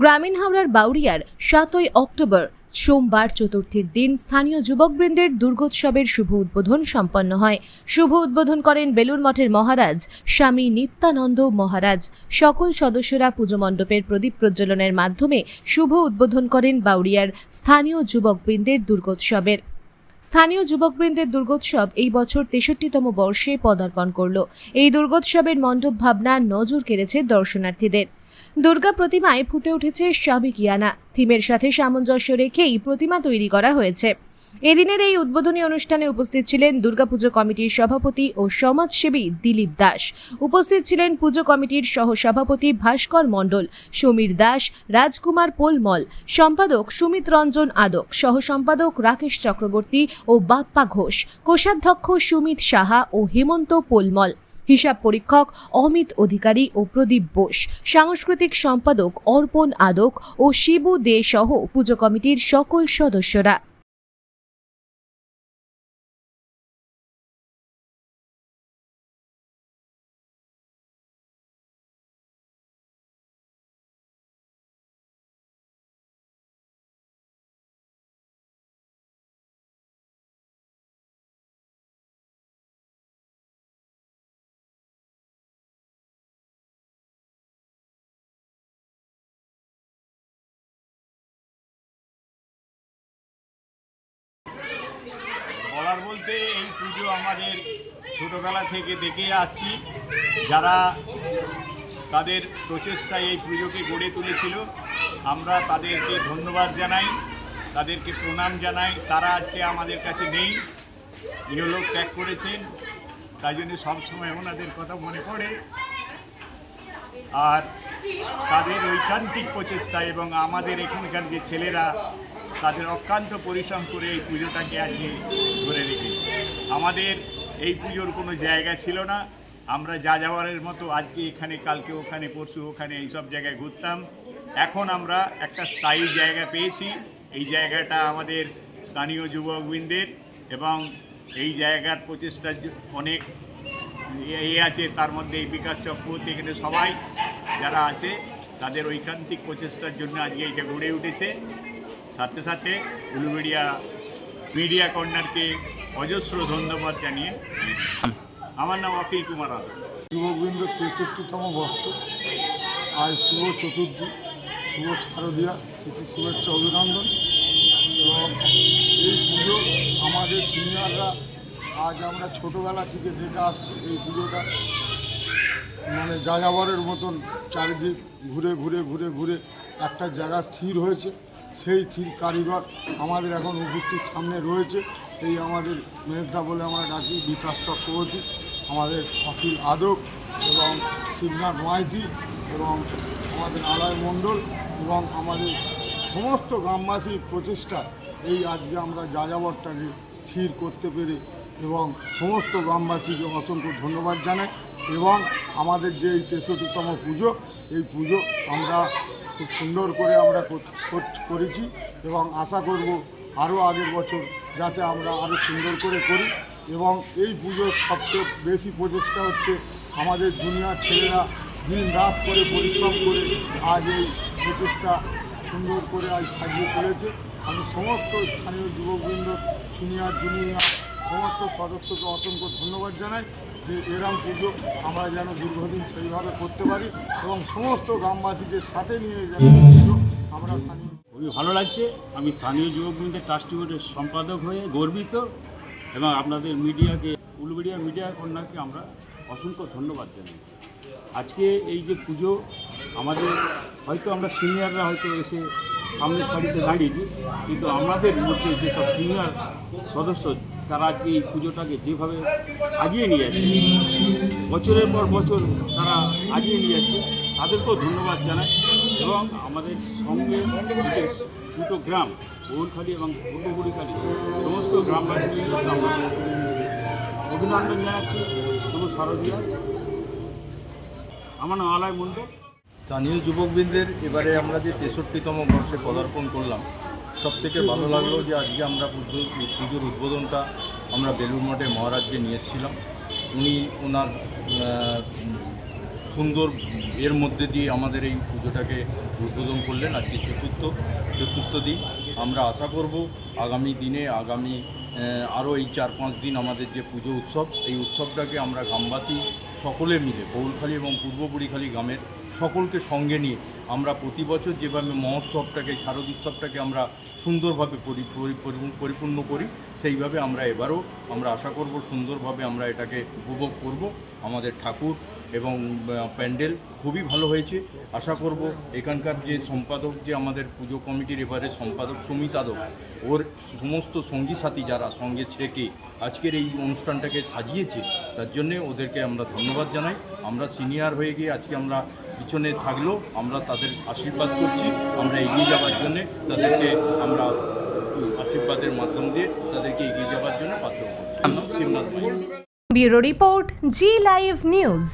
গ্রামীণ হাওড়ার বাউরিয়ার সাতই অক্টোবর, সোমবার চতুর্থীর দিন স্থানীয় যুবকবৃন্দের দুর্গোৎসবের শুভ উদ্বোধন সম্পন্ন হয়। শুভ উদ্বোধন করেন বেলুর মঠের মহারাজ স্বামী নিত্যানন্দ মহারাজ। সকল সদস্যরা পুজো মণ্ডপের প্রদীপ প্রজ্বলনের মাধ্যমে শুভ উদ্বোধন করেন বাউরিয়ার স্থানীয় যুবকবৃন্দের দুর্গোৎসবের। স্থানীয় যুবকবৃন্দের দুর্গোৎসব এই বছর তেষট্টিতম বর্ষে পদার্পণ করল। এই দুর্গোৎসবের মণ্ডপ ভাবনা নজর কেড়েছে দর্শনার্থীদের। দুর্গা প্রতিমায় ফুটে উঠেছে সাবেকিয়ানা থিমের সাথে সামঞ্জস্য রেখেই প্রতিমা তৈরি করা হয়েছে। এদিনের এই উদ্বোধনী অনুষ্ঠানে উপস্থিত ছিলেন দুর্গাপুজো কমিটির সভাপতি ও সমাজসেবী দিলীপ দাস। উপস্থিত ছিলেন পুজো কমিটির সহ সভাপতি ভাস্কর মণ্ডল, সমীর দাস, রাজকুমার পোলমল, সম্পাদক সুমিত রঞ্জন আদক সহ সম্পাদক রাকেশ চক্রবর্তী ও বাপ্পা ঘোষ, কোষাধ্যক্ষ সুমিত সাহা ও হেমন্ত পোলমল। হিসাব পরীক্ষক অমিত অধিকারী ও প্রদীপ বোস, সাংস্কৃতিক সম্পাদক অর্পণ আদক ও শিবু দে সহ পুজো কমিটির সকল সদস্যরা। বলার বলতে এই পুজো আমাদের ছোটোবেলা থেকে দেখে আসছি। যারা তাদের প্রচেষ্টায় এই পুজোকে গড়ে তুলেছিল, আমরা তাদেরকে ধন্যবাদ জানাই, তাদেরকে প্রণাম জানাই। তারা আজকে আমাদের কাছে নেই, ইহলোক ত্যাগ করেছেন, তাই জন্য সবসময় ওনাদের কথা মনে পড়ে। আর তাদের ঐকান্তিক প্রচেষ্টা এবং আমাদের এখানকার যে ছেলেরা তাদের অক্লান্ত পরিশ্রম করে এই পুজোটাকে আজকে ধরে রেখেছে। আমাদের এই পুজোর কোনো জায়গা ছিল না। আমরা যা যাওয়ারের মতো আজকে এখানে, কালকে ওখানে, পরশু ওখানে এইসব জায়গায় ঘুরতাম। এখন আমরা একটা স্থায়ী জায়গা পেয়েছি। এই জায়গাটা আমাদের স্থানীয় যুবকবৃন্দের এবং এই জায়গার প্রচেষ্টা অনেক এ আছে। তার মধ্যে এই বিকাশ চক্রবর্তী এখানে সবাই যারা আছে, তাদের ঐকান্তিক প্রচেষ্টার জন্য আজকে এটা গড়ে উঠেছে। সাথে সাথে উলুবেড়িয়া মিডিয়া কর্নারকে অজস্র ধন্যবাদ জানিয়ে আমার নাম অখিল কুমার আদা। যুববৃন্দ তেষট্টিতম বর্ষ। আজ শুভ চতুর্থী, শুভ শারদীয়া কিছু শুভেচ্ছা, অভিনন্দন। এবং এই পুজো আমাদের সিনিয়ররা আজ আমরা ছোটোবেলা থেকে দেখে আসছি এই পুজোটা। মানে যাযাবরের মতন চারিদিক ঘুরে ঘুরে ঘুরে ঘুরে একটা জায়গা স্থির হয়েছে। সেই স্থির কারিগর আমাদের এখন উপস্থিত সামনে রয়েছে। এই আমাদের মেধা বলে আমরা ডাকি বিকাশ চক্রবর্তী, আমাদের অখিল আদক এবং শিবনাথ মাইতি এবং আমাদের আলয় মণ্ডল এবং আমাদের সমস্ত গ্রামবাসীর প্রচেষ্টা এই আজকে আমরা যাযাবরটাকে স্থির করতে পেরে এবং সমস্ত গ্রামবাসীকে অসংখ্য ধন্যবাদ জানাই এবং আমাদের যে এই তেষট্টিতম পুজো, এই পুজো আমরা খুব সুন্দর করে আমরা কর- কর- করেছি এবং আশা করব আরও আগের বছর যাতে আমরা আরও সুন্দর করে করি এবং এই পুজোর সবচেয়ে বেশি প্রচেষ্টা হচ্ছে আমাদের দুনিয়ার ছেলেরা দিন রাত করে পরিশ্রম করে আজ এই প্রচেষ্টা সুন্দর করে আজ সাজিয়ে তুলেছে। আমি সমস্ত স্থানীয় যুবকবৃন্দ, সিনিয়র, জুনিয়র, সমস্ত সদস্যকে অসংখ্য ধন্যবাদ জানাই। যে এরম পুজো আমরা যেন দীর্ঘদিন সেইভাবে করতে পারি এবং সমস্ত গ্রামবাসীদের সাথে নিয়ে যেন আমরা খুবই ভালো লাগছে। আমি স্থানীয় যুবকবৃন্দের ট্রাস্টি বোর্ডের সম্পাদক হয়ে গর্বিত এবং আপনাদের মিডিয়াকে, উলুবেড়িয়া মিডিয়া কন্যাকে আমরা অসংখ্য ধন্যবাদ জানাই। আজকে এই যে পুজো, আমাদের হয়তো আমরা সিনিয়ররা হয়তো এসে সামনের সারিতে দাঁড়িয়েছি, কিন্তু আমাদের মধ্যে যেসব সিনিয়র সদস্য তারা আজকে এই পুজোটাকে যেভাবে আগিয়ে নিয়ে যাচ্ছে, বছরের পর বছর তারা আগিয়ে নিয়ে যাচ্ছে, তাদেরকেও ধন্যবাদ জানাই। এবং আমাদের সঙ্গে দুটো গ্রাম গৌরখালী এবং পূর্বগুড়িখালী সমস্ত গ্রামবাসীদের আমরা অভিনন্দন জানাচ্ছি শুভ শারদীয়া। আমার নাম আলয় মণ্ডল। স্থানীয় যুবকবৃন্দের এবারে আমরা যে তেষট্টিতম বর্ষে পদার্পণ করলাম সব থেকে ভালো লাগল যে আজকে আমরা পুজো পুজোর উদ্বোধনটা আমরা বেলুর মঠে মহারাজকে নিয়ে এসেছিলাম। উনি ওনার সুন্দর এর মধ্যে দিয়ে আমাদের এই পুজোটাকে উদ্বোধন করলেন আজকে চতুর্থ চতুর্থ দিন। আমরা আশা করব আগামী দিনে, আগামী আরও এই চার পাঁচ দিন আমাদের যে পুজো উৎসব, এই উৎসবটাকে আমরা গ্রামবাসী সকলে মিলে, বৌলখালি এবং পূর্ব বুড়িখালী গ্রামের সকলকে সঙ্গে নিয়ে আমরা প্রতি বছর যেভাবে মহোৎসবটাকে শারদ উৎসবটাকে আমরা সুন্দরভাবে পরি- পরি- পরি- পরিপূর্ণ করি সেইভাবে আমরা এবারও আমরা আশা করব সুন্দরভাবে আমরা এটাকে উপভোগ করব। আমাদের ঠাকুর এবং প্যান্ডেল খুবই ভালো হয়েছে। আশা করব এখানকার যে সম্পাদক, যে আমাদের পুজো কমিটির এবারে সম্পাদক সুমিতাদক ওর সমস্ত সঙ্গী সাথী যারা সঙ্গে থেকে আজকের এই অনুষ্ঠানটাকে সাজিয়েছে, তার জন্যে ওদেরকে আমরা ধন্যবাদ জানাই। আমরা সিনিয়র হয়ে গিয়ে আজকে আমরা পিছনে থাকলেও আমরা তাদের আশীর্বাদ করছি। আমরা এগিয়ে যাওয়ার জন্যে তাদেরকে আমরা আশীর্বাদের মাধ্যম দিয়ে তাদেরকে এগিয়ে যাওয়ার জন্য পাত্র। Bureau report Zee live news.